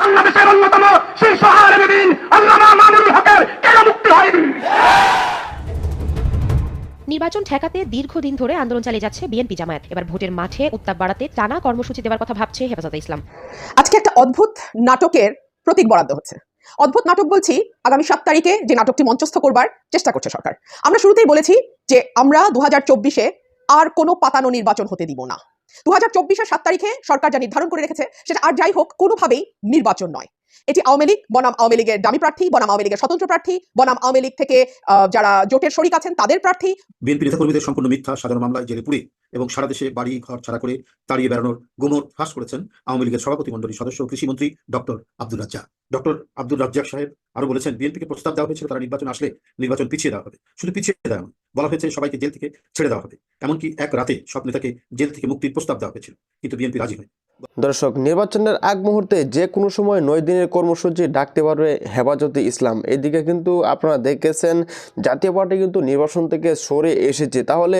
বাংলাদেশের অন্যতম শীর্ষ আলমদিন আল্লামা মামুনুল হকের কেন মুক্তি হয়নি? নির্বাচন ঠেকাতে দীর্ঘদিন ধরে আন্দোলন চালিয়ে যাচ্ছে বিএনপি জামায়াত। এবার ভোটের মাঠে উত্তাপ বাড়াতে টানা কর্মসূচি দেওয়ার কথা ভাবছে হেফাজতে ইসলাম। আজকে একটা অদ্ভুত নাটকের প্রতীক বরাদ্দ হচ্ছে। অদ্ভুত নাটক বলছি আগামী সাত তারিখে যে নাটকটি মঞ্চস্থ করবার চেষ্টা করছে সরকার। আমরা শুরুতেই বলেছি যে আমরা দু হাজার চব্বিশে আর কোনো পাতানো নির্বাচন হতে দিব না। দু হাজার চব্বিশের সাত তারিখে সরকার যা নির্ধারণ করে রেখেছে, সেটা আর যাই হোক, কোনোভাবেই নির্বাচন নয়। এটি আওয়ামী লীগ, বনাম আওয়ামী লীগের দামি প্রার্থী, বনাম আওয়ামী লীগের স্বতন্ত্র প্রার্থী, বনাম আওয়ামী লীগ থেকে যারা জোটের শরিক আছেন, তাদের প্রার্থী। বিএনপি নেতাকর্মীদের সম্পূর্ণ মিথ্যা, সাধারণ মামলায় জেলে পুড়ে এবং সারা দেশে বাড়ি, ঘর ছাড়া করে তাড়িয়ে বেড়ানোর গুমর ফাঁস করেছেন আওয়ামী লীগের সভাপতি মন্ডলীর সদস্য কৃষিমন্ত্রী ডক্টর আব্দুল রাজ্জাক। ডক্টর আব্দুল রাজ্জাক সাহেব আরও বলেছেন বিএনপিকে প্রস্তাব দেওয়া হয়েছিল তারা নির্বাচন আসলে নির্বাচন পিছিয়ে দেওয়া হবে। শুধু পিছিয়ে দেওয়া বলা হয়েছে সবাইকে জেল থেকে ছেড়ে দেওয়া হবে। এমনকি এক রাতে সব নেতাকে জেল থেকে মুক্তির প্রস্তাব দেওয়া হয়েছিল। কিন্তু বিএনপি রাজি হয় দর্শক, নির্বাচনের আগ মুহূর্তে যে কোনো সময় নয় দিনের কর্মসূচি ডাকতে পারবে হেফাজতে ইসলাম। এদিকে কিন্তু আপনারা দেখেছেন, জাতীয় পার্টি কিন্তু নির্বাচন থেকে সরে এসেছে। তাহলে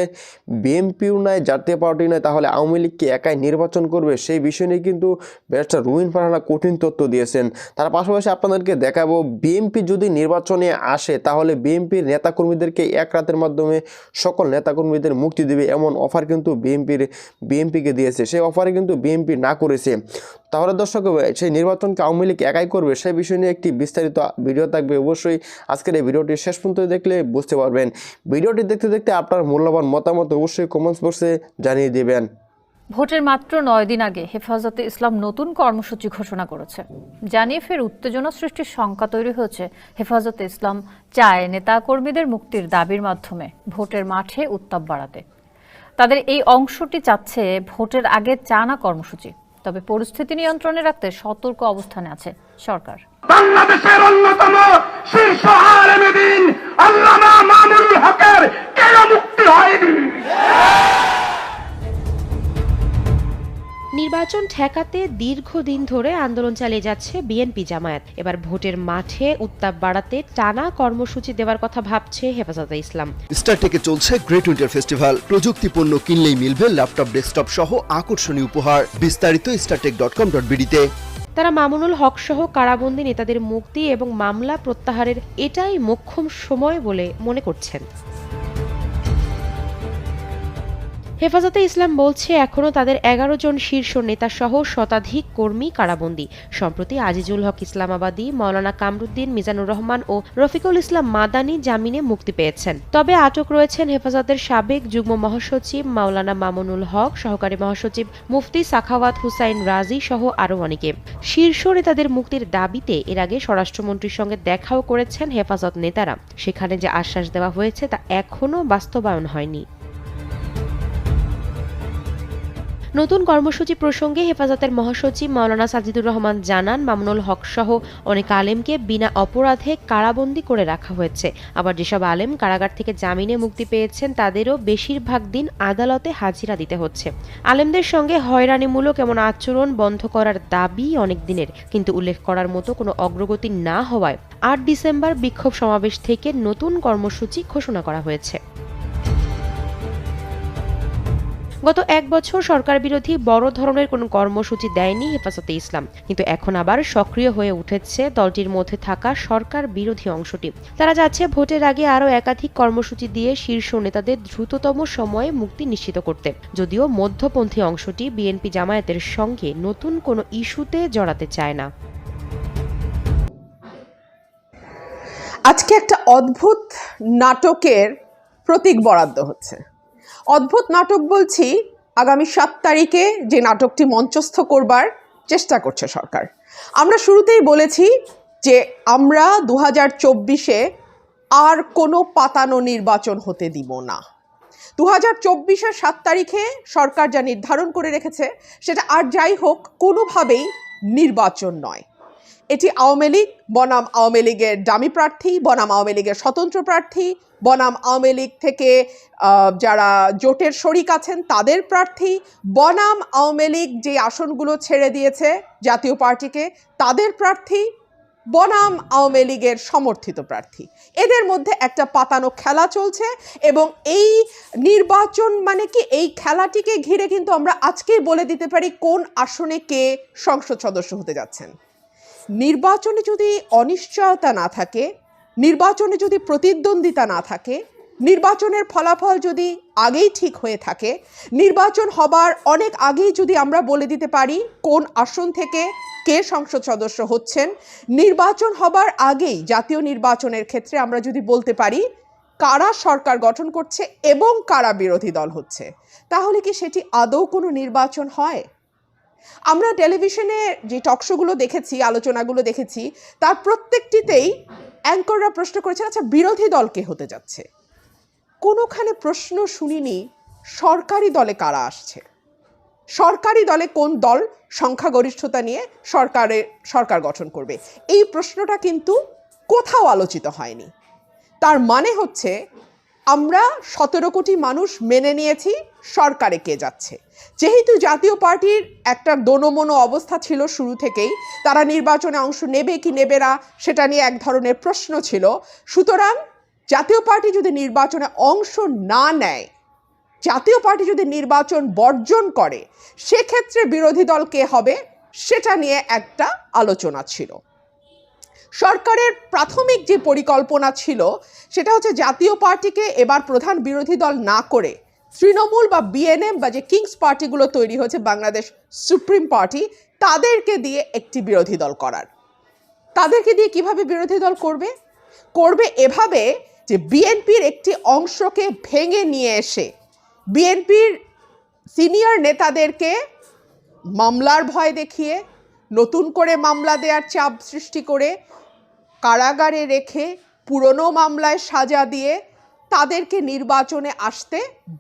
বিএনপিও নয়, জাতীয় পার্টি নয়, তাহলে আওয়ামী লীগকে একাই নির্বাচন করবে? সেই বিষয় নিয়ে কিন্তু ব্যারিস্টার রুইন ফারহানা কঠিন তথ্য দিয়েছেন। তার পাশাপাশি আপনাদেরকে দেখাবো বিএমপি যদি নির্বাচনে আসে, তাহলে বিএমপির নেতাকর্মীদেরকে এক রাতের মাধ্যমে সকল নেতাকর্মীদের মুক্তি দেবে এমন অফার কিন্তু বিএমপির বিএমপিকে দিয়েছে। সেই অফারে কিন্তু বিএনপি না করেছে। তাহলে দর্শক, সেই নির্বাচনকে আওয়ামী লীগ একাই করবে, সেই বিষয় নিয়ে একটি বিস্তারিত ভিডিও থাকবে। অবশ্যই আজকের এই ভিডিওটি শেষ পর্যন্ত দেখলে বুঝতে পারবেন। ভিডিওটি দেখতে দেখতে আপনার মূল্যবান মতামত অবশ্যই কমেন্টস বক্সে জানিয়ে দেবেন। ভোটের মাত্র নয় দিন আগে হেফাজতে ইসলাম নতুন কর্মসূচি ঘোষণা করেছে। জানিয়ে ফের উত্তেজনা সৃষ্টির শঙ্কা তৈরি হয়েছে হেফাজতে ইসলাম চায় নেতাকর্মীদের মুক্তির দাবির মাধ্যমে ভোটের মাঠে উত্তাপ বাড়াতে। তাদের এই অংশটি চাচ্ছে ভোটের আগে চানা কর্মসূচি। তবে পরিস্থিতি নিয়ন্ত্রণে রাখতে সতর্ক অবস্থানে আছে সরকার। বাংলাদেশের অন্যতম শীর্ষ আলমদিন আল্লামা মামুনুল হকের কেন মুক্তি হয়নি। নির্বাচন ঠেকাতে দীর্ঘদিন ধরে আন্দোলন চালিয়ে যাচ্ছে বিএনপি জামায়াত। এবার ভোটের মাঠে উত্তাপ বাড়াতে টানা কর্মসূচি দেওয়ার কথা ভাবছে হেফাজতে ইসলাম। স্টারটেকে চলছে গ্রেট উইন্টার ফেস্টিভ্যাল। প্রযুক্তি পণ্য কিনলেই মিলবে ল্যাপটপ ডেস্কটপ সহ আকর্ষণীয় উপহার। বিস্তারিত স্টারটেক ডট কম ডট বিডিতে তারা মামুনুল হক সহ কারাবন্দী নেতাদের মুক্তি এবং মামলা প্রত্যাহারের এটাই মোক্ষম সময় বলে মনে করছেন। হেফাজতে ইসলাম বলছে, এখনও তাদের এগারো জন শীর্ষ নেতা সহ শতাধিক কর্মী কারাবন্দী। সম্প্রতি আজিজুল হক ইসলামাবাদী, মাওলানা কামরুদ্দিন, মিজানুর রহমান ও রফিকুল ইসলাম মাদানি জামিনে মুক্তি পেয়েছেন। তবে আটক রয়েছেন হেফাজতের সাবেক যুগ্ম মহাসচিব মাওলানা মামুনুল হক, সহকারী মহাসচিব মুফতি সাখাওয়াত হুসাইন রাজি সহ আরও অনেকে। শীর্ষ নেতাদের মুক্তির দাবিতে এর আগে স্বরাষ্ট্রমন্ত্রীর সঙ্গে দেখাও করেছেন হেফাজত নেতারা। সেখানে যে আশ্বাস দেওয়া হয়েছে তা এখনও বাস্তবায়ন হয়নি। নতুন কর্মসূচি প্রসঙ্গে হেফাজতের মহাসচিব মাওলানা সাজিদুর রহমান জানান, মামুনুল হক সহ অনেক আলেমকে বিনা অপরাধে কারাবন্দী করে রাখা হয়েছে। আবার যেসব আলেম কারাগার থেকে জামিনে মুক্তি পেয়েছেন, তাদেরও বেশিরভাগ দিন আদালতে হাজিরা দিতে হচ্ছে। আলেমদের সঙ্গে হয়রানিমূলক এমন আচরণ বন্ধ করার দাবি অনেক দিনের, কিন্তু উল্লেখ করার মতো কোনো অগ্রগতি না হওয়ায় আট ডিসেম্বর বিক্ষোভ সমাবেশ থেকে নতুন কর্মসূচি ঘোষণা করা হয়েছে। গত এক বছর সরকার বিরোধী বড় ধরনের কোনো কর্মসূচি দেয়নি হেফাজতে ইসলাম। কিন্তু এখন আবার সক্রিয় হয়ে উঠেছে দলটির মধ্যে থাকা সরকার বিরোধী অংশটি। তারা যাচ্ছে ভোটের আগে আরও একাধিক কর্মসূচি দিয়ে শীর্ষ নেতাদের দ্রুততম সময়ে মুক্তি নিশ্চিত করতে। যদিও মধ্যপন্থী অংশটি বিএনপি জামায়াতের সঙ্গে নতুন কোনো ইস্যুতে জড়াতে চায় না। আজকে একটা অদ্ভুত নাটকের প্রতীক বরাদ্দ হচ্ছে। অদ্ভুত নাটক বলছি, আগামী সাত তারিখে যে নাটকটি মঞ্চস্থ করবার চেষ্টা করছে সরকার। আমরা শুরুতেই বলেছি যে আমরা দু হাজার চব্বিশে আর কোনো পাতানো নির্বাচন হতে দিব না। দু হাজার চব্বিশের সাত তারিখে সরকার যা নির্ধারণ করে রেখেছে, সেটা আর যাই হোক, কোনোভাবেই নির্বাচন নয়। এটি আওয়ামী লীগ, বনাম আওয়ামী লীগের ডামি প্রার্থী, বনাম আওয়ামী লীগের স্বতন্ত্র প্রার্থী, বনাম আওয়ামী লীগ থেকে যারা জোটের শরিক আছেন তাদের প্রার্থী, বনাম আওয়ামী লীগ যে আসনগুলো ছেড়ে দিয়েছে জাতীয় পার্টিকে তাদের প্রার্থী, বনাম আওয়ামী লীগের সমর্থিত প্রার্থী। এদের মধ্যে একটা পাতানো খেলা চলছে এবং এই নির্বাচন মানে কি? এই খেলাটিকে ঘিরে কিন্তু আমরা আজকেই বলে দিতে পারি কোন আসনে কে সংসদ সদস্য হতে যাচ্ছেন। নির্বাচনে যদি অনিশ্চয়তা না থাকে, নির্বাচনে যদি প্রতিদ্বন্দ্বিতা না থাকে, নির্বাচনের ফলাফল যদি আগেই ঠিক হয়ে থাকে, নির্বাচন হবার অনেক আগেই যদি আমরা বলে দিতে পারি কোন আসন থেকে কে সংসদ সদস্য হচ্ছেন, নির্বাচন হবার আগেই জাতীয় নির্বাচনের ক্ষেত্রে আমরা যদি বলতে পারি কারা সরকার গঠন করছে এবং কারা বিরোধী দল হচ্ছে, তাহলে কি সেটি আদৌ কোনো নির্বাচন হয়? আমরা টেলিভিশনে যে টকশোগুলো দেখেছি, আলোচনাগুলো দেখেছি, তার প্রত্যেকটিতেই অ্যাঙ্কররা প্রশ্ন করেছেন আচ্ছা বিরোধী দল কে হতে যাচ্ছে? কোনোখানে প্রশ্ন শুনিনি, সরকারি দলে কারা আসছে? সরকারি দলে কোন দল সংখ্যাগরিষ্ঠতা নিয়ে সরকারে, সরকার গঠন করবে? এই প্রশ্নটা কিন্তু কোথাও আলোচিত হয়নি। তার মানে হচ্ছে আমরা সতেরো কোটি মানুষ মেনে নিয়েছি, সরকারে কে যাচ্ছে। যেহেতু জাতীয় পার্টির একটা দোনমনো অবস্থা ছিল শুরু থেকেই, তারা নির্বাচনে অংশ নেবে কি নেবে না, সেটা নিয়ে এক ধরনের প্রশ্ন ছিল। সুতরাং জাতীয় পার্টি যদি নির্বাচনে অংশ না নেয়, জাতীয় পার্টি যদি নির্বাচন বর্জন করে, সেক্ষেত্রে বিরোধী দল কে হবে, সেটা নিয়ে একটা আলোচনা ছিল। সরকারের প্রাথমিক যে পরিকল্পনা ছিল, সেটা হচ্ছে জাতীয় পার্টিকে এবার প্রধান বিরোধী দল না করে তৃণমূল বা বিএনএম বা যে কিংস পার্টিগুলো তৈরি হয়েছে, বাংলাদেশ সুপ্রিম পার্টি তাদেরকে দিয়ে একটি বিরোধী দল করার। তাদেরকে দিয়ে কীভাবে বিরোধী দল করবে? করবে এভাবে যে বিএনপির একটি অংশকে ভেঙে নিয়ে এসে বিএনপির সিনিয়র নেতাদেরকে মামলার ভয় দেখিয়ে নতুন করে মামলা দেওয়ার চাপ সৃষ্টি করে কারাগারে রেখে পুরনো মামলায় সাজা দিয়ে তাদেরকে নির্বাচনে আসতে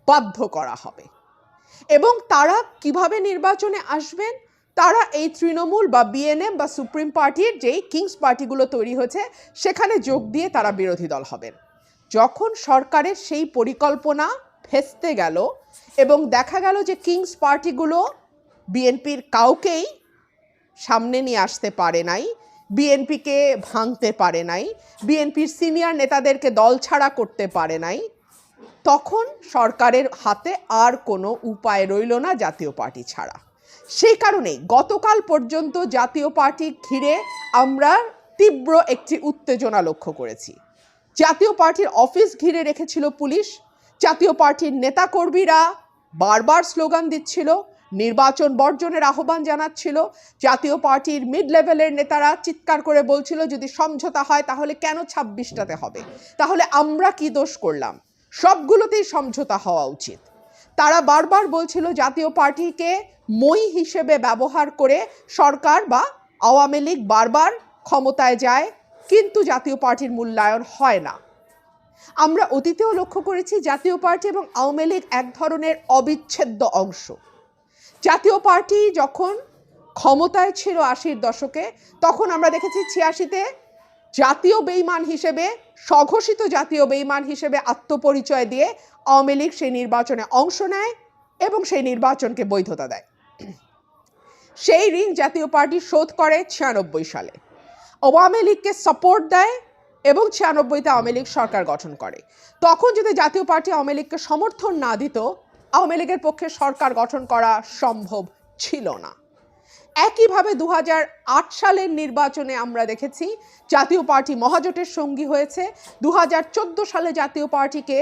বাধ্য করা হবে। এবং তারা কীভাবে নির্বাচনে আসবেন? তারা এই তৃণমূল বা বিএনএম বা সুপ্রিম পার্টির যেই কিংস পার্টিগুলো তৈরি হয়েছে, সেখানে যোগ দিয়ে তারা বিরোধী দল হবেন। যখন সরকারের সেই পরিকল্পনা ভেস্তে গেল এবং দেখা গেল যে কিংস পার্টিগুলো বিএনপির কাউকেই সামনে নিয়ে আসতে পারে নাই, বিএনপিকে ভাঙতে পারে নাই, বিএনপির সিনিয়র নেতাদেরকে দল ছাড়া করতে পারে নাই, তখন সরকারের হাতে আর কোনো উপায় রইল না জাতীয় পার্টি ছাড়া। সেই কারণে গতকাল পর্যন্ত জাতীয় পার্টি ঘিরে আমরা তীব্র একটি উত্তেজনা লক্ষ্য করেছি। জাতীয় পার্টির অফিস ঘিরে রেখেছিল পুলিশ, জাতীয় পার্টির নেতাকর্মীরা বারবার স্লোগান দিচ্ছিল নির্বাচন বর্জনের আহ্বান জানাচ্ছিল। জাতীয় পার্টির মিড লেভেলের নেতারা চিৎকার করে বলছিল, যদি সমঝোতা হয় তাহলে কেন ছাব্বিশটাতে হবে? তাহলে আমরা কি দোষ করলাম? সবগুলোতেই সমঝোতা হওয়া উচিত। তারা বারবার বলছিল, জাতীয় পার্টিকে মই হিসেবে ব্যবহার করে সরকার বা আওয়ামী লীগ বারবার ক্ষমতায় যায়, কিন্তু জাতীয় পার্টির মূল্যায়ন হয় না। আমরা অতীতেও লক্ষ্য করেছি, জাতীয় পার্টি এবং আওয়ামী লীগ এক ধরনের অবিচ্ছেদ্য অংশ। জাতীয় পার্টি যখন ক্ষমতায় ছিল আশির দশকে, তখন আমরা দেখেছি ছিয়াশিতে জাতীয় বেইমান হিসেবে, স্বঘোষিত জাতীয় বেইমান হিসেবে আত্মপরিচয় দিয়ে আওয়ামী লীগ সেই নির্বাচনে অংশ নেয় এবং সেই নির্বাচনকে বৈধতা দেয়। সেই ঋণ জাতীয় পার্টি শোধ করে ছিয়ানব্বই সালে। আওয়ামী লীগকে সাপোর্ট দেয় এবং ছিয়ানব্বইতে আওয়ামী লীগ সরকার গঠন করে। তখন যদি জাতীয় পার্টি আওয়ামী লীগকে সমর্থন না দিত আওয়ামী লীগের পক্ষে সরকার গঠন করা সম্ভব ছিল না। একইভাবে দু হাজার আট সালের নির্বাচনে আমরা দেখেছি জাতীয় পার্টি মহাজোটের সঙ্গী হয়েছে। দু হাজার চোদ্দ সালে জাতীয় পার্টিকে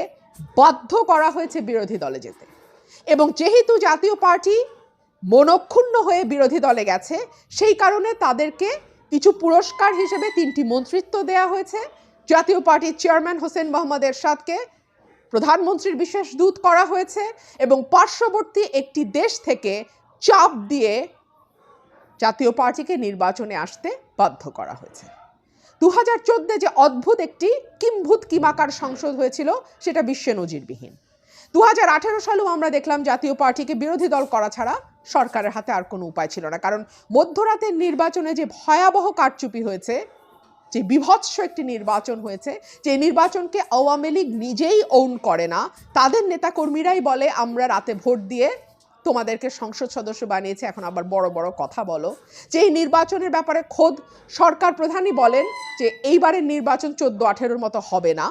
বাধ্য করা হয়েছে বিরোধী দলে যেতে। এবং যেহেতু জাতীয় পার্টি মনক্ষুণ্ণ হয়ে বিরোধী দলে গেছে, সেই কারণে তাদেরকে কিছু পুরস্কার হিসেবে তিনটি মন্ত্রিত্ব দেয়া হয়েছে। জাতীয় পার্টির চেয়ারম্যান হোসেন মোহাম্মদ এরশাদকে প্রধানমন্ত্রীর বিশেষ দূত করা হয়েছে এবং পার্শ্ববর্তী একটি দেশ থেকে চাপ দিয়ে জাতীয় পার্টিকে নির্বাচনে আসতে বাধ্য করা হয়েছে। দু হাজার চোদ্দে যে অদ্ভুত একটি কিম্ভূত কিমাকার সংসদ হয়েছিল, সেটা বিশ্বে নজিরবিহীন। দু হাজার আঠেরো সালেও আমরা দেখলাম জাতীয় পার্টিকে বিরোধী দল করা ছাড়া সরকারের হাতে আর কোনো উপায় ছিল না। কারণ মধ্যরাতের নির্বাচনে যে ভয়াবহ কারচুপি হয়েছে যে বিভৎস একটি নির্বাচন হয়েছে, যে নির্বাচনকে আওয়ামী লীগ নিজেই ওন করে না, তাদের নেতাকর্মীরাই বলে, আমরা রাতে ভোট দিয়ে তোমাদেরকে সংসদ সদস্য বানিয়েছে, এখন আবার বড় বড় কথা বলো। যে এই নির্বাচনের ব্যাপারে খোদ সরকার প্রধানই বলেন যে, এইবারের নির্বাচন চোদ্দ আঠেরোর মতো হবে না।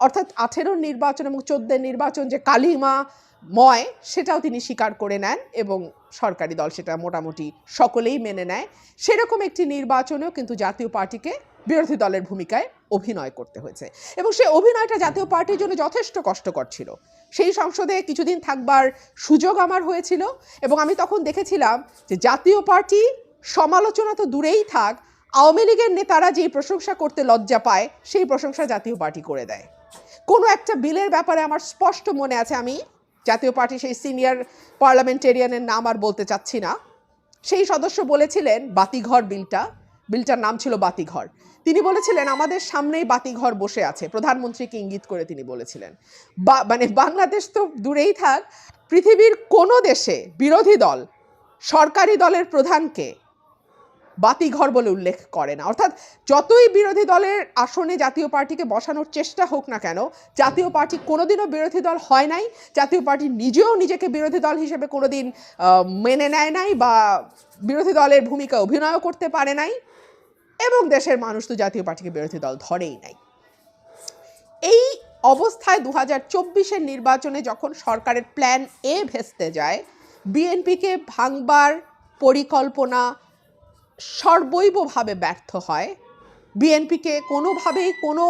অর্থাৎ আঠেরোর নির্বাচন এবং চোদ্দের নির্বাচন যে কালিমা ময় সেটাও তিনি স্বীকার করে নেন এবং সরকারি দল সেটা মোটামুটি সকলেই মেনে নেয়। সেরকম একটি নির্বাচনেও কিন্তু জাতীয় পার্টিকে বিরোধী দলের ভূমিকায় অভিনয় করতে হয়েছে। এবং সেই অভিনয়টা জাতীয় পার্টির জন্য যথেষ্ট কষ্টকর ছিল। সেই সংসদে কিছুদিন থাকবার সুযোগ আমার হয়েছিল এবং আমি তখন দেখেছিলাম যে জাতীয় পার্টি সমালোচনা তো দূরেই থাক, আওয়ামী লীগের নেতারা যেই প্রশংসা করতে লজ্জা পায়, সেই প্রশংসা জাতীয় পার্টি করে দেয়। কোনো একটা বিলের ব্যাপারে আমার স্পষ্ট মনে আছে আমি। জাতীয় পার্টি সেই সিনিয়র পার্লামেন্টেরিয়ানের নাম আর বলতে চাচ্ছি না। সেই সদস্য বলেছিলেন বাতিঘর বিলটা। বিলটার নাম ছিল বাতিঘর। তিনি বলেছিলেন, আমাদের সামনেই বাতিঘর বসে আছে। প্রধানমন্ত্রীকে ইঙ্গিত করে তিনি বলেছিলেন। বা মানে বাংলাদেশ তো দূরেই থাক, পৃথিবীর কোনো দেশে বিরোধী দল, সরকারি দলের প্রধানকে বাতিঘর বলে উল্লেখ করে না। অর্থাৎ যতই বিরোধী দলের আসনে জাতীয় পার্টিকে বসানোর চেষ্টা হোক না কেন, জাতীয় পার্টি কোনোদিনও বিরোধী দল হয় নাই, জাতীয় পার্টি নিজেও নিজেকে বিরোধী দল হিসেবে কোনোদিন মেনে নেয় নাই বা বিরোধী দলের ভূমিকা অভিনয়ও করতে পারে নাই এবং দেশের মানুষ তো জাতীয় পার্টিকে বিরোধী দল ধরেই নাই। এই অবস্থায় দু হাজার চব্বিশের নির্বাচনে যখন সরকারের প্ল্যান এ ভেস্তে যায়, বিএনপিকে ভাঙবার পরিকল্পনা সর্বৈবভাবে ব্যর্থ হয়। বিএনপিকে কোনোভাবেই কোনো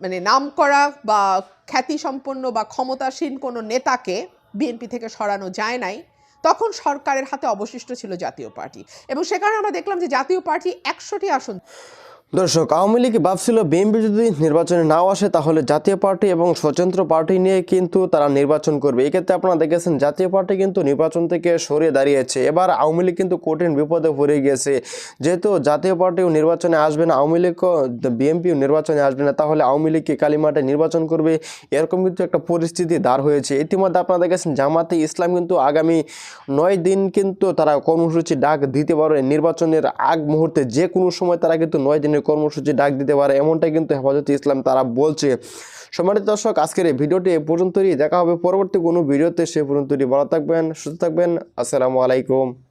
মানে নাম করা বা খ্যাতিসম্পন্ন বা ক্ষমতাসীন কোনো নেতাকে বিএনপি থেকে সরানো যায় নাই। তখন সরকারের হাতে অবশিষ্ট ছিল জাতীয় পার্টি। এবং সে কারণে আমরা দেখলাম যে জাতীয় পার্টি একশোটি আসন দর্শক, আওয়ামী লীগ ভাবছিল বিএনপি যদি নির্বাচনে নাও আসে, তাহলে জাতীয় পার্টি এবং স্বতন্ত্র পার্টি নিয়ে কিন্তু তারা নির্বাচন করবে। এক্ষেত্রে আপনারা দেখেছেন জাতীয় পার্টি কিন্তু নির্বাচন থেকে সরে দাঁড়িয়েছে। এবার আওয়ামী লীগ কিন্তু কঠিন বিপদে পড়ে গিয়েছে যেহেতু জাতীয় পার্টিও নির্বাচনে আসবে না, আওয়ামী লীগও বিএনপিও নির্বাচনে আসবে না, তাহলে আওয়ামী লীগকে কালীমাঠে নির্বাচন করবে? এরকম কিন্তু একটা পরিস্থিতি দাঁড় হয়েছে। ইতিমধ্যে আপনারা দেখেছেন জামাতে ইসলাম কিন্তু আগামী নয় দিন কিন্তু তারা কর্মসূচি ডাক দিতে পারে নির্বাচনের আগ মুহূর্তে যে কোনো সময় তারা কিন্তু নয় দিনের কর্মসূচি ডাক দিতে পারে, এমনটাই কিন্তু হেফাজতে ইসলাম তারা বলছে। সম্মানিত দর্শক, আজকের এই ভিডিওটি এ পর্যন্তই। দেখা হবে পরবর্তী কোনো ভিডিওতে। সে পর্যন্তই ভালো থাকবেন, সুস্থ থাকবেন। আসসালামু আলাইকুম।